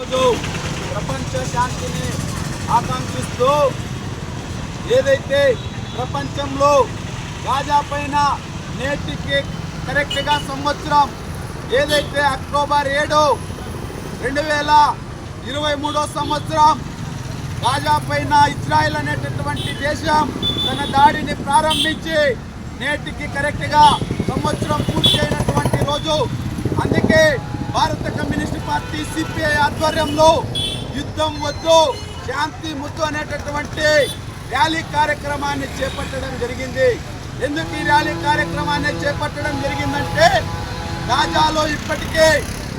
ప్రపంచ శాంతిని ఆకాంక్షిస్తూ ఏదైతే ప్రపంచంలో గాజా పైన నేటికి కరెక్ట్గా సంవత్సరం ఏదైతే అక్టోబర్ ఏడు రెండు వేల ఇరవై మూడో సంవత్సరం గాజా పైన ఇజ్రాయెల్ అనేటటువంటి దేశం తన దాడిని ప్రారంభించి నేటికి కరెక్ట్గా సంవత్సరం పూర్తి అయినటువంటి రోజు. అందుకే భారత కమ్యూనిస్ట్ పార్టీ సిపిఐ ఆధ్వర్యంలో యుద్ధం వద్దు శాంతి ముద్దు అనేటటువంటి ర్యాలీ కార్యక్రమాన్ని చేపట్టడం జరిగింది. ఎందుకు ఈ ర్యాలీ కార్యక్రమాన్ని చేపట్టడం జరిగిందంటే గాజాలో ఇప్పటికే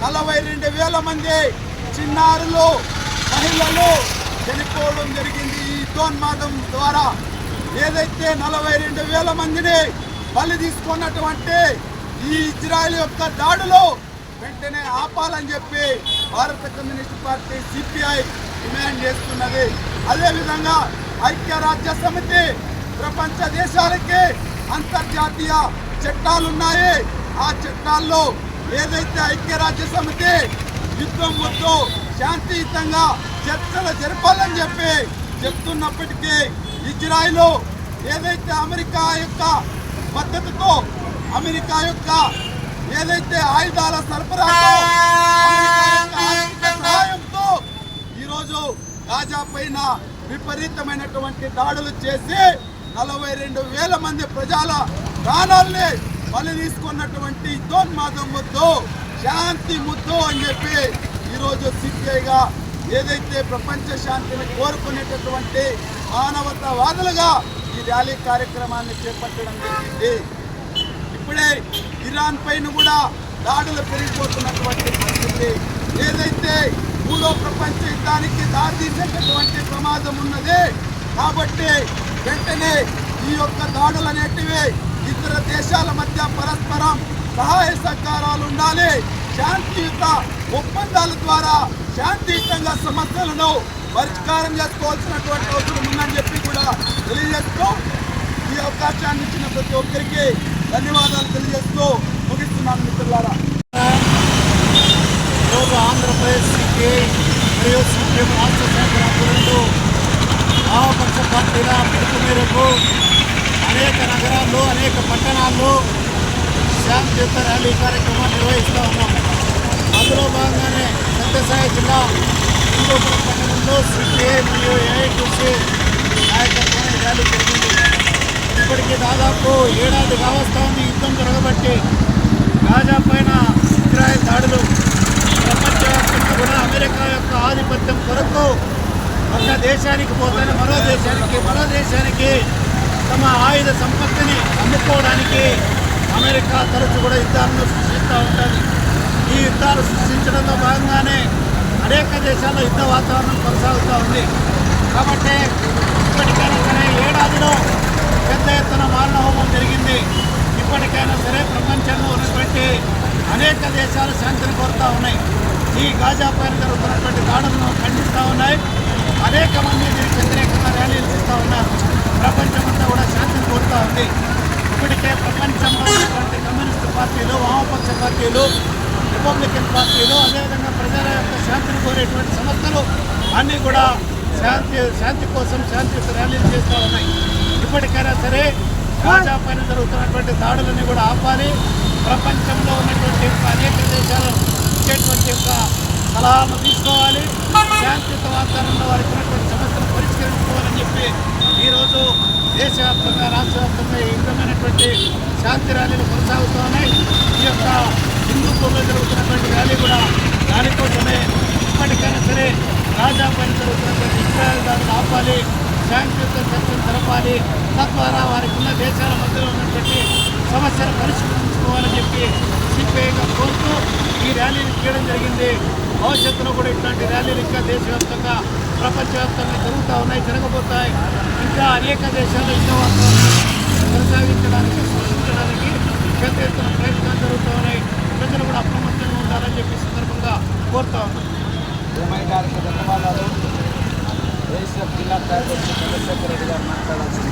నలభై రెండు వేల మంది చిన్నారులు మహిళలు చనిపోవడం జరిగింది ఈ ఉద్యోన్మాదం ద్వారా. ఏదైతే నలభై రెండు వేల మందిని బలి తీసుకున్నటువంటి ఈ ఇజ్రాయెల్ యొక్క దాడులో వెంటనే ఆపాలని చెప్పి భారత కమ్యూనిస్ట్ పార్టీ సిపిఐ డిమాండ్ చేస్తున్నది. అదేవిధంగా ఐక్యరాజ్య సమితి ప్రపంచ దేశాలకి అంతర్జాతీయ చట్టాలున్నాయి. ఆ చట్టాల్లో ఏదైతే ఐక్యరాజ్య సమితి యుద్ధం వద్దు శాంతియుతంగా చర్చలు జరపాలని చెప్పి చెప్తున్నప్పటికీ ఇజ్రాయిల్ ఏదైతే అమెరికా యొక్క మద్దతుతో అమెరికా యొక్క ఏదైతే ఆయుధాల సహాయంతో ఈరోజు గాజా పైన విపరీతమైనటువంటి దాడులు చేసి నలభై రెండు వేల మంది ప్రజల ప్రాణాల్ని బలి తీసుకున్నటువంటి యుద్ధోన్మాదం ముద్దు శాంతి ముద్దు అని చెప్పి ఈరోజు సిపిఐగా ఏదైతే ప్రపంచ శాంతిని కోరుకునేటటువంటి మానవతావాదులుగా ఈ ర్యాలీ కార్యక్రమాన్ని చేపట్టడం జరిగింది. ఇప్పుడే ఇరాన్ పైన కూడా దాడులు పెరిగిపోతున్నటువంటి పరిస్థితి. ఏదైతే మూడో ప్రపంచ యుద్ధానికి దారితీసేటటువంటి ప్రమాదం ఉన్నది కాబట్టి వెంటనే ఈ యొక్క దాడులు అనేటివి ఇతర దేశాల మధ్య పరస్పరం సహాయ సహకారాలు ఉండాలి. శాంతియుత ఒప్పందాల ద్వారా శాంతియుతంగా సమస్యలను పరిష్కారం చేసుకోవాల్సినటువంటి అవసరం ఉందని చెప్పి కూడా తెలియజేస్తూ ఈ అవకాశాన్ని ఇచ్చిన ప్రతి ఒక్కరికి ధన్యవాదాలు తెలియజేస్తూ ముగిస్తున్నాను మిత్రులారా. ఈరోజు ఆంధ్రప్రదేశ్ సిపిఐ మరియు సిపిఎం రాష్ట్ర శాఖ ఆధ్వర్యంలో వామపక్ష పార్టీల పిలుపు మేరకు అనేక నగరాల్లో అనేక పట్టణాల్లో శాంతియుత ర్యాలీ కార్యక్రమాన్ని నిర్వహిస్తూ ఉన్నాం. అందులో భాగంగానే సత్యసాయి జిల్లా హిందూపురం పట్టణంలో సిపిఐ మరియు ఏఐటీసీ నాయకత్వాన్ని ర్యాలీ జరిగింది ఇప్పటికీ దాదాపు ఏడాది కావస్తా యుద్ధం జరగబట్టి గాజా పైన ఇజ్రాయెల్ దాడులు ప్రపంచవ్యాప్తంగా కూడా అమెరికా యొక్క ఆధిపత్యం కొరకు ఒక దేశానికి పోతానే మరో దేశానికి మరో దేశానికి తమ ఆయుధ సంపత్తిని అమ్ముకోవడానికి అమెరికా తరచు కూడా యుద్ధాలను సృష్టిస్తూ ఉంటుంది. ఈ యుద్ధాలు సృష్టించడంలో భాగంగానే అనేక దేశాల్లో యుద్ధ వాతావరణం కొనసాగుతూ ఉంది. కాబట్టి ఇప్పటికైనా ఏడాదిలో పెద్ద ఎత్తున మారణ హోమం జరిగింది ఇప్పటికైనా సరే ప్రపంచంలో ఉన్నటువంటి అనేక దేశాలు శాంతిని కోరుతూ ఉన్నాయి. ఈ గాజా పైన జరుగుతున్నటువంటి దాడులను ఖండిస్తూ ఉన్నాయి. అనేక మంది దీనికి వ్యతిరేకంగా ర్యాలీలు చేస్తూ ఉన్నారు. ప్రపంచమంతా కూడా శాంతిని కోరుతూ ఉంది. ఇప్పటికే ప్రపంచంలో ఉన్నటువంటి కమ్యూనిస్ట్ పార్టీలు వామపక్ష పార్టీలు రిపబ్లికన్ పార్టీలు అదేవిధంగా ప్రజల యొక్క శాంతిని కోరేటువంటి సంస్థలు అన్నీ కూడా శాంతి శాంతి కోసం శాంతి ర్యాలీలు చేస్తూ ఉన్నాయి. ఇప్పటికైనా సరే గాజా పైన జరుగుతున్నటువంటి దాడులని కూడా ఆపాలి. ప్రపంచంలో ఉన్నటువంటి యొక్క అనేక దేశాలు ఇచ్చేటువంటి యొక్క సలహాలను తీసుకోవాలి. శాంతియుత వాతావరణంలో వారికి ఉన్నటువంటి సమస్యలు పరిష్కరించుకోవాలని చెప్పి ఈరోజు దేశవ్యాప్తంగా రాష్ట్ర వ్యాప్తంగా ఈ విధమైనటువంటి శాంతి ర్యాలీలు కొనసాగుతూ ఉన్నాయి. ఈ యొక్క హిందూపూర్లో జరుగుతున్నటువంటి ర్యాలీ కూడా దానికోసమే ఇప్పటికైనా సరే రాజా పైన జరుగుతున్నటువంటి ఇజ్రాయల్ దాన్ని ఆపాలి శాంతియుత చర్చలు జరపాలి తద్వారా వారికి ఉన్న దేశాల మధ్యలో ఉన్నటువంటి సమస్యలు పరిష్కరించుకోవాలని చెప్పి సిపిఐగా కోరుతూ ఈ ర్యాలీని చేయడం జరిగింది. భవిష్యత్తులో కూడా ఇట్లాంటి ర్యాలీలు ఇంకా దేశవ్యాప్తంగా ప్రపంచవ్యాప్తంగా జరుగుతూ ఉన్నాయి జరగబోతాయి. ఇంకా అనేక దేశాల్లో యుద్ధ వాతావరణం కొనసాగించడానికి సృష్టించడానికి పెద్ద ఎత్తున ప్రయత్నాలు జరుగుతూ ఉన్నాయి. ప్రజలు కూడా అప్రమత్తంగా ఉండాలని చెప్పి సందర్భంగా కోరుతా ఉన్నాం. ధన్యవాదాలు. జిల్లా కార్యదర్శి చంద్రశేఖర్ రెడ్డి గారు మాట్లాడాల్సింది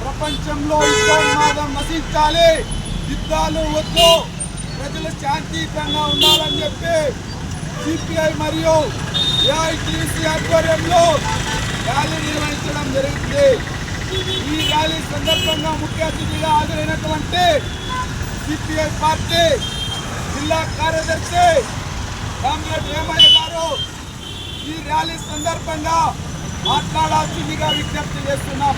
ప్రపంచంలో యుద్ధోన్మాదం నశించాలి. యుద్ధాలు వద్దు. ప్రజలు శాంతియుతంగా ఉండాలని చెప్పి సిపిఐ మరియు ఏఐటిసి ఆధ్వర్యంలో ర్యాలీ నిర్వహించడం జరిగింది. ఈ ర్యాలీ సందర్భంగా ముఖ్య అతిథిగా హాజరైనటువంటి సిపిఐ పార్టీ జిల్లా కార్యదర్శి కామ్రేడ్ వేమయ్య గారు ఈ ర్యాలీ సందర్భంగా మాట్లాడాల్సిందిగా విజ్ఞప్తి చేస్తున్నాం.